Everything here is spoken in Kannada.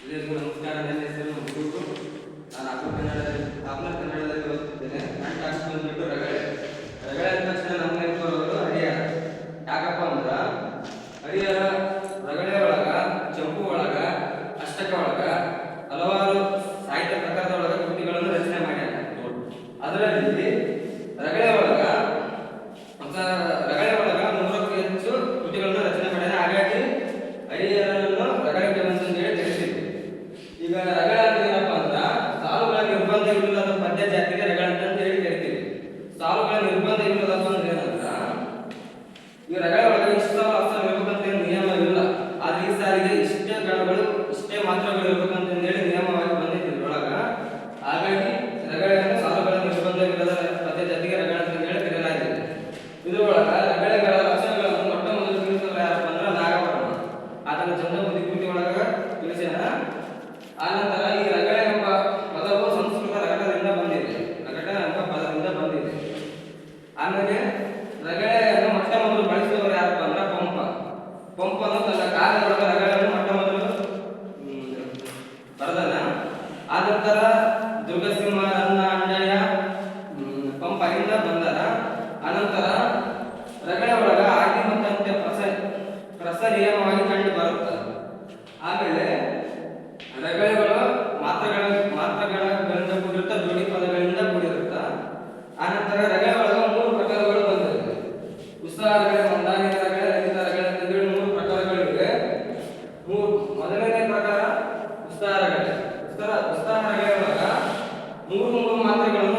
ಎಲ್ಲರಿಗೂ ನಮಸ್ಕಾರ ನನ್ನ ಹೆಸರು ನಾನು ಅಪ್ಪ ಕನ್ನಡ ಇದ್ರೊಳಗ ಲಗಡೆಗಳ ಲಕ್ಷಣಗಳನ್ನು ಮೊಟ್ಟ ಮೊದಲು ತಿಳಿಸಿದ್ರೆ ಯಾರಪ್ಪ ಅಂದ್ರೆ ನಾಗಪರಣ ಆತನ ಜನ್ಮ ಬುದ್ಧಿಪೂರ್ತಿ ಒಳಗ ತಿಳಿಸ್ಯಾನ ಆನಂತರ ಈ ರಗಳೆ ಎಂಬ ಪದವು ಸಂಸ್ಕೃತ ರಗಡದಿಂದ ಬಂದಿದೆ. ರಗಡ ಎಂಬ ಪದದಿಂದ ಬಂದಿದೆ. ಆಮೇಲೆ ರಗಡೆಯನ್ನು ಮೊಟ್ಟ ಮೊದಲು ಬಳಸಿದವರು ಯಾರಪ್ಪ ಅಂದ್ರೆ ಪಂಪ ಪಂಪನು ತನ್ನ ಕಾಲದೊಳಗ ರಗಡೆಯನ್ನು ಮೊಟ್ಟ ಮೊದಲು ಬರೆದನ ಆನಂತರ ದುರ್ಗಸಿಂಹ ಮೂರು ಮೂರು ಮಾತ್ರೆಗಳನ್ನು